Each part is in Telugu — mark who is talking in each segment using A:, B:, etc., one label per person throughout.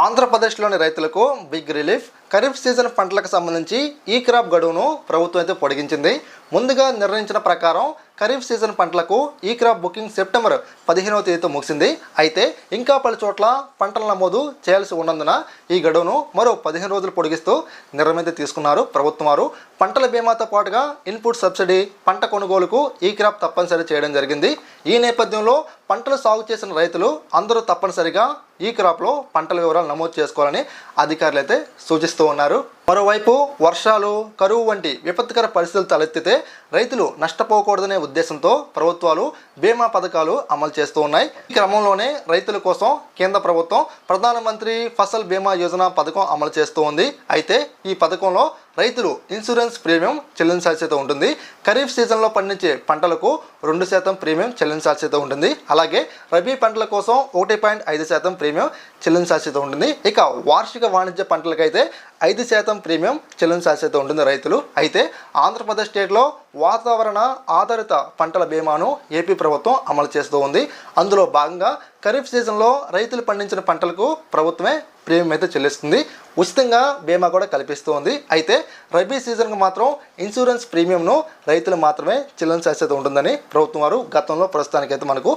A: ఆంధ్రప్రదేశ్లోని రైతులకు బిగ్ రిలీఫ్ ఖరీఫ్ సీజన్ పంటలకు సంబంధించి ఈ క్రాప్ గడువును ప్రభుత్వం అయితే పొడిగించింది. ముందుగా నిర్ణయించిన ప్రకారం ఖరీఫ్ సీజన్ పంటలకు ఈ క్రాప్ బుకింగ్ సెప్టెంబర్ పదిహేనవ తేదీతో ముగిసింది. అయితే ఇంకా పలు చోట్ల పంటల నమోదు చేయాల్సి ఉన్నందున ఈ గడువును మరో పదిహేను రోజులు పొడిగిస్తూ నిర్ణయం అయితే తీసుకున్నారు ప్రభుత్వం వారు. పంటల బీమాతో పాటుగా ఇన్పుట్ సబ్సిడీ పంట కొనుగోలుకు ఈ క్రాప్ తప్పనిసరి చేయడం జరిగింది. ఈ నేపథ్యంలో పంటలు సాగు చేసిన రైతులు అందరూ తప్పనిసరిగా ఈ క్రాప్లో పంటల వివరాలు నమోదు చేసుకోవాలని అధికారులు అయితే సూచిస్తూ ఉన్నారు. మరోవైపు వర్షాలు కరువు వంటి విపత్కర పరిస్థితులు తలెత్తితే రైతులు నష్టపోకూడదనే ఉద్దేశంతో ప్రభుత్వాలు బీమా పథకాలు అమలు చేస్తూ ఉన్నాయి. ఈ క్రమంలోనే రైతుల కోసం కేంద్ర ప్రభుత్వం ప్రధానమంత్రి ఫసల్ బీమా యోజన పథకం అమలు చేస్తూ ఉంది. అయితే ఈ పథకంలో రైతులు ఇన్సూరెన్స్ ప్రీమియం చెల్లించాల్సి అయితే ఉంటుంది. ఖరీఫ్ సీజన్లో పండించే పంటలకు రెండు శాతం ప్రీమియం చెల్లించాల్సి అయితే ఉంటుంది. అలాగే రబీ పంటల కోసం ఒకటి పాయింట్ ఐదు శాతం ప్రీమియం చెల్లించాల్సి అయితే ఉంటుంది. ఇక వార్షిక వాణిజ్య పంటలకైతే ఐదు శాతం ప్రీమియం చెల్లించాల్సి ఉంటుంది రైతులు. అయితే ఆంధ్రప్రదేశ్ స్టేట్లో వాతావరణ ఆధారిత పంటల బీమాను ఏపీ ప్రభుత్వం అమలు చేస్తూ ఉంది. అందులో భాగంగా ఖరీఫ్ సీజన్లో రైతులు పండించిన పంటలకు ప్రభుత్వమే ప్రీమియం అయితే చెల్లిస్తుంది. ఉచితంగా బీమా కూడా కల్పిస్తూ ఉంది. అయితే రబీ సీజన్కి మాత్రం ఇన్సూరెన్స్ ప్రీమియంను రైతులు మాత్రమే చెల్లించాల్సి ఉంటుందని ప్రభుత్వం వారు గతంలో ప్రస్తుతానికైతే మనకు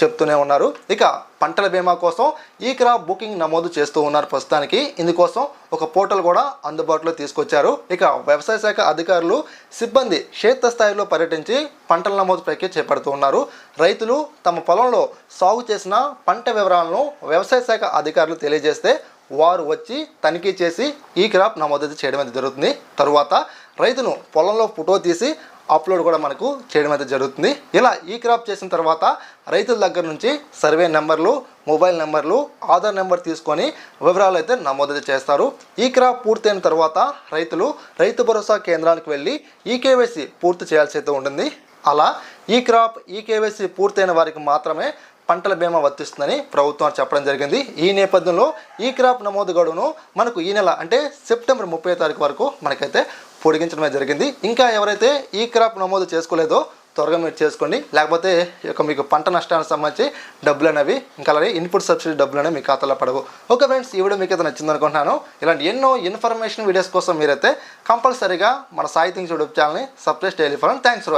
A: చెప్తూనే ఉన్నారు. ఇక పంటల బీమా కోసం ఈ క్రాప్ బుకింగ్ నమోదు చేస్తూ ఉన్నారు ప్రస్తుతానికి. ఇందుకోసం ఒక పోర్టల్ కూడా అందుబాటులో తీసుకొచ్చారు. ఇక వ్యవసాయ శాఖ అధికారులు సిబ్బంది క్షేత్రస్థాయిలో పర్యటించి పంటల నమోదు ప్రక్రియ చేపడుతూ ఉన్నారు. రైతులు తమ పొలంలో సాగు చేసిన పంట వివరాలను వ్యవసాయ శాఖ అధికారులు తెలియజేస్తే వారు వచ్చి తనిఖీ చేసి ఈ క్రాప్ నమోదు చేయడం అనేది జరుగుతుంది. తరువాత రైతును పొలంలో ఫోటో తీసి అప్లోడ్ కూడా మనకు చేయడం అయితే జరుగుతుంది. ఇలా ఈ క్రాప్ చేసిన తర్వాత రైతుల దగ్గర నుంచి సర్వే నెంబర్లు మొబైల్ నెంబర్లు ఆధార్ నెంబర్ తీసుకొని వివరాలు అయితే నమోదు చేస్తారు. ఈ క్రాప్ పూర్తయిన తర్వాత రైతులు రైతు భరోసా కేంద్రానికి వెళ్ళి ఈ కేవైసీ పూర్తి చేయాల్సి అయితే ఉంటుంది. అలా ఈ క్రాప్ ఈ కేవైసీ పూర్తయిన వారికి మాత్రమే పంటల బీమా వర్తిస్తుందని ప్రభుత్వం చెప్పడం జరిగింది. ఈ నేపథ్యంలో ఈ క్రాప్ నమోదు గడువును మనకు ఈ నెల అంటే సెప్టెంబర్ ముప్పై తారీఖు వరకు మనకైతే పొడిగించడమే జరిగింది. ఇంకా ఎవరైతే ఈ క్రాప్ నమోదు చేసుకోలేదో త్వరగా మీరు చేసుకోండి. లేకపోతే ఈ యొక్క మీకు పంట నష్టానికి సంబంధించి డబ్బులు అనేవి ఇంకా అలాగే ఇన్పుట్ సబ్సిడీ డబ్బులు అనేవి మీ ఖాతాలో పడవు. ఓకే ఫ్రెండ్స్ ఈ వీడియో మీకు అయితే నచ్చింది అనుకుంటున్నాను. ఇలాంటి ఎన్నో ఇన్ఫర్మేషన్ వీడియోస్ కోసం మీరైతే కంపల్సరీగా మన సాహిత్యం థింగ్స్ యూట్యూబ్ ఛానల్ని సబ్స్క్రైబ్ చేయాలి ఫర్ థ్యాంక్స్ ఫర్